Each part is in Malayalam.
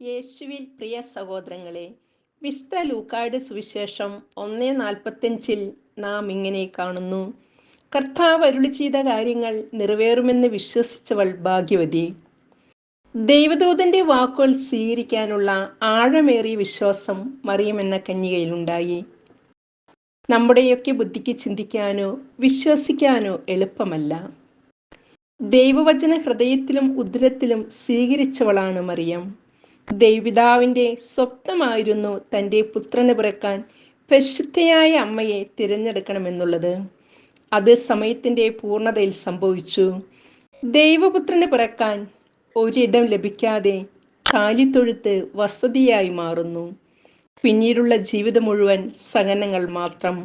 യേശുവിൽ പ്രിയ സഹോദരങ്ങളെ വിശുദ്ധ ലൂക്കായുടെ സുവിശേഷം ഒന്നേ നാൽപ്പത്തഞ്ചിൽ നാം ഇങ്ങനെ കാണുന്നു. കർത്താവ് അരുളി ചെയ്ത കാര്യങ്ങൾ നിറവേറുമെന്ന് വിശ്വസിച്ചവൾ ഭാഗ്യവതി. ദൈവദൂതന്റെ വാക്കുകൾ സ്വീകരിക്കാനുള്ള ആഴമേറിയ വിശ്വാസം മറിയമെന്ന കന്യകയിലുണ്ടായി നമ്മുടെയൊക്കെ ബുദ്ധിക്ക് ചിന്തിക്കാനോ വിശ്വസിക്കാനോ എളുപ്പമല്ല. ദൈവവചന ഹൃദയത്തിലും ഉദരത്തിലും സ്വീകരിച്ചവളാണ് മറിയം. ദൈവപിതാവിന്റെ സ്വപ്നമായിരുന്നു തന്റെ പുത്രനെ പിറക്കാൻ പരിശുദ്ധയായ അമ്മയെ തിരഞ്ഞെടുക്കണമെന്നുള്ളത്. അത് സമയത്തിന്റെ പൂർണതയിൽ സംഭവിച്ചു. ദൈവപുത്രനെ പിറക്കാൻ ഒരിടം ലഭിക്കാതെ കാലിത്തൊഴുത്ത് വസതിയായി മാറുന്നു. പിന്നീടുള്ള ജീവിതം മുഴുവൻ സഹനങ്ങൾ മാത്രം.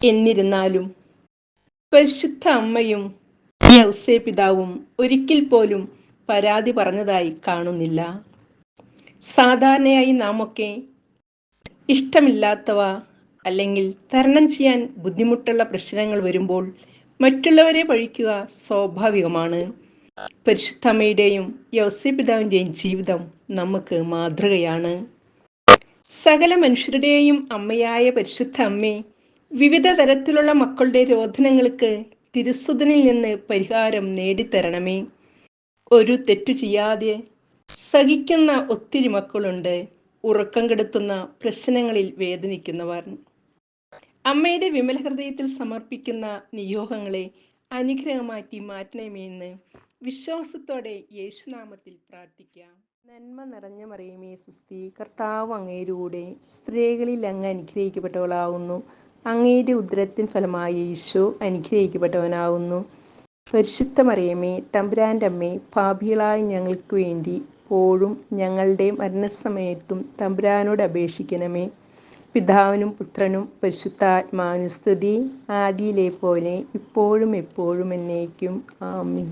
എന്നിരുന്നാലും പരിശുദ്ധ അമ്മയും പിതാവും ഒരിക്കൽ പോലും പരാതി പറഞ്ഞതായി കാണുന്നില്ല. സാധാരണയായി നാമൊക്കെ ഇഷ്ടമില്ലാത്തവ അല്ലെങ്കിൽ തരണം ചെയ്യാൻ ബുദ്ധിമുട്ടുള്ള പ്രശ്നങ്ങൾ വരുമ്പോൾ മറ്റുള്ളവരെ പഴിക്കുക സ്വാഭാവികമാണ്. പരിശുദ്ധമ്മയുടെയും യൗസ്യപിതാവിന്റെയും ജീവിതം നമുക്ക് മാതൃകയാണ്. സകല മനുഷ്യരുടെയും അമ്മയായ പരിശുദ്ധ അമ്മേ വിവിധ തരത്തിലുള്ള മക്കളുടെ രോധനങ്ങൾക്ക് തിരുസുതനിൽ നിന്ന് പരിഹാരം നേടിത്തരണമേ. ഒരു തെറ്റു ചെയ്യാതെ സഹിക്കുന്ന ഒത്തിരി മക്കളുണ്ട്. ഉറക്കം കെടുത്തുന്ന പ്രശ്നങ്ങളിൽ വേദനിക്കുന്നവർ. അമ്മയുടെ വിമല ഹൃദയത്തിൽ സമർപ്പിക്കുന്ന നിയോഗങ്ങളെ അനുഗ്രഹമാക്കി മാറ്റണമെന്ന് വിശ്വാസത്തോടെ യേശുനാമത്തിൽ പ്രാർത്ഥിക്കാം. നന്മ നിറഞ്ഞ മറിയമേ സുസ്തി കർത്താവ് അങ്ങേരൂടെ സ്ത്രീകളിൽ അങ്ങ് അനുഗ്രഹിക്കപ്പെട്ടവളാവുന്നു. അങ്ങയുടെ ഉദരത്തിൻ ഫലമായി ഈശോ അനുഗ്രഹിക്കപ്പെട്ടവനാവുന്നു. പരിശുദ്ധ മറിയമേ തമ്പുരാന്റെ അമ്മേ പാപികളായ ഞങ്ങൾക്ക് വേണ്ടി പോഴും ഞങ്ങളുടെ മരണസമയത്തും തമ്പുരാനോട് അപേക്ഷിക്കണമേ. പിതാവിനും പുത്രനും പരിശുദ്ധാത്മാവിനും സ്തുതി. ആദിയിലെ പോലെ ഇപ്പോഴും എപ്പോഴും എന്നേക്കും. ആമീൻ.